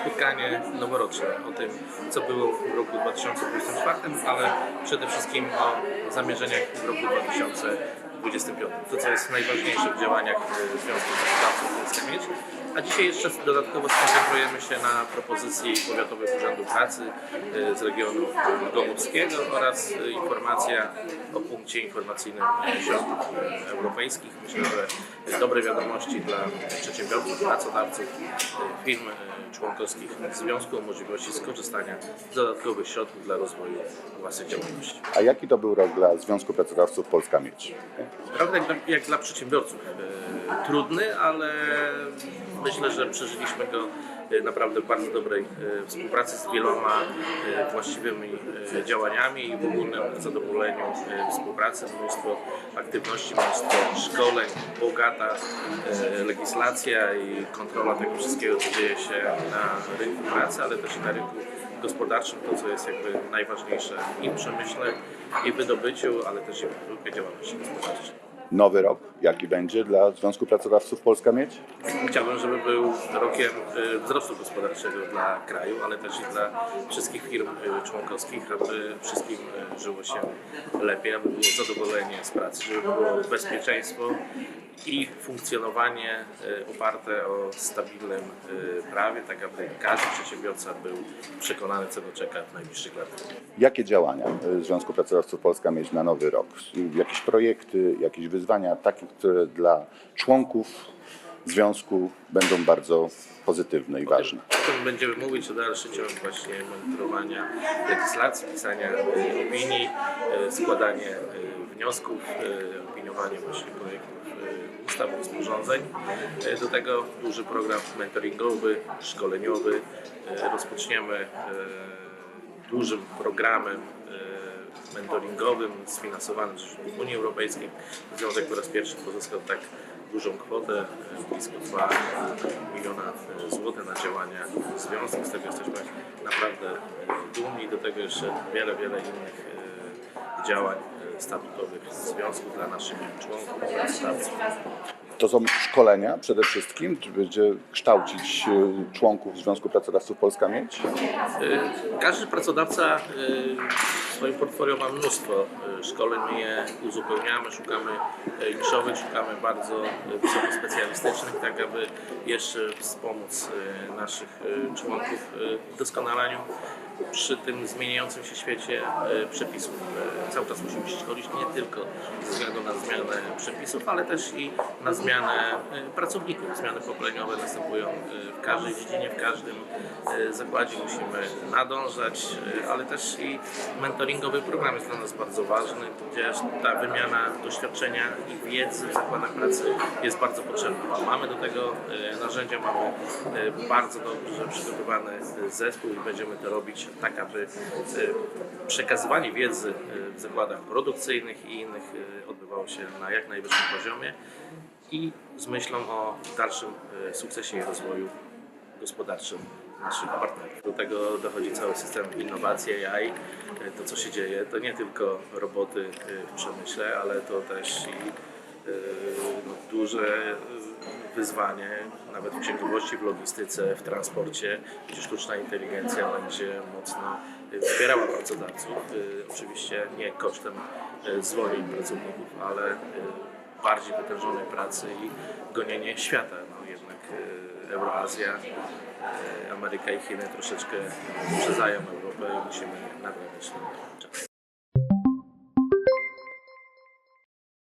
spotkanie noworoczne o tym, co było w roku 2024, ale przede wszystkim o zamierzeniach w roku 2025. To, co jest najważniejsze w działaniach e, Związku Pracodawców. A dzisiaj jeszcze dodatkowo skoncentrujemy się na propozycji Powiatowych Urzędów Pracy e, z regionu Gomurskiego oraz e, informacja o punkcie informacyjnym środków e, europejskich. Myślę, że dobre wiadomości dla przedsiębiorców, pracodawców, firm członkowskich Związku o możliwości skorzystania z dodatkowych środków dla rozwoju własnej działalności. A jaki to był rok dla Związku Pracodawców Polska Miedź? Rok jak dla, jak dla przedsiębiorców trudny, ale myślę, że przeżyliśmy go e, naprawdę w bardzo dobrej e, współpracy z wieloma e, właściwymi działaniami i w ogólnym zadowoleniu współpracy, mnóstwo aktywności, mnóstwo szkoleń, bogata legislacja i kontrola tego wszystkiego, co dzieje się na rynku pracy, ale też na rynku gospodarczym, to co jest jakby najważniejsze i w przemyśle, i w wydobyciu, ale też i w działalności gospodarczej. Nowy rok, jaki będzie dla Związku Pracodawców Polska Miedź? Chciałbym, żeby był rokiem y, wzrostu gospodarczego dla kraju, ale też i dla wszystkich firm y, członkowskich, aby wszystkim y, żyło się lepiej, aby było zadowolenie z pracy, żeby było bezpieczeństwo i funkcjonowanie oparte o stabilnym prawie, tak aby każdy przedsiębiorca był przekonany, co go czeka w najbliższych latach. Jakie działania Związku Pracodawców Polska Miedź na nowy rok? Jakieś projekty, jakieś wyzwania, takie, które dla członków Związku będą bardzo pozytywne i ważne? O tym będziemy mówić o dalszy ciąg właśnie monitorowania legislacji, pisania opinii, y, składanie y, wniosków, y, opiniowanie właśnie projektów ustaw, rozporządzeń. Do tego duży program mentoringowy, szkoleniowy. Rozpoczniemy dużym programem mentoringowym sfinansowanym środków Unii Europejskiej. Związek po raz pierwszy pozyskał tak dużą kwotę, y, blisko 2 miliona y, złotych na działania związku. Z tego jesteśmy naprawdę y, dumni. Do tego jeszcze wiele, wiele innych działań statutowych związku dla naszych członków. To są szkolenia przede wszystkim? Czy będzie kształcić członków Związku Pracodawców Polska Miedź? Y, Każdy pracodawca swoim portfolio ma mnóstwo y, szkoleń, my je uzupełniamy, szukamy y, niszowych, szukamy bardzo y, wysoko specjalistycznych, tak aby jeszcze wspomóc naszych członków w doskonalaniu przy tym zmieniającym się świecie przepisów. Cały czas musimy się szkolić nie tylko ze względu na zmianę przepisów, ale też i na zmianę pracowników. Zmiany pokoleniowe następują w każdej dziedzinie, w każdym zakładzie musimy nadążać, ale też i mentoringowy program jest dla nas bardzo ważny, gdyż ta wymiana doświadczenia i wiedzy w zakładach pracy jest bardzo potrzebna. Mamy do tego y, narzędzia, mamy y, bardzo dobrze przygotowany y, zespół i będziemy to robić tak, aby przekazywanie wiedzy w zakładach produkcyjnych i innych odbywało się na jak najwyższym poziomie i z myślą o dalszym sukcesie i rozwoju gospodarczym naszych partnerów. Do tego dochodzi cały system innowacji AI. To, co się dzieje, to nie tylko roboty y, w przemyśle, ale to też i y, no, duże y, wyzwanie, nawet w księgowości, w logistyce, w transporcie, gdzie sztuczna inteligencja będzie mocno wspierała pracodawców. Oczywiście nie kosztem zwolnień pracowników, ale bardziej wytężonej pracy i gonienie świata. No, jednak y, Euroazja, y, Ameryka i Chiny troszeczkę wyprzedzają Europę i musimy nadrabiać ten czas.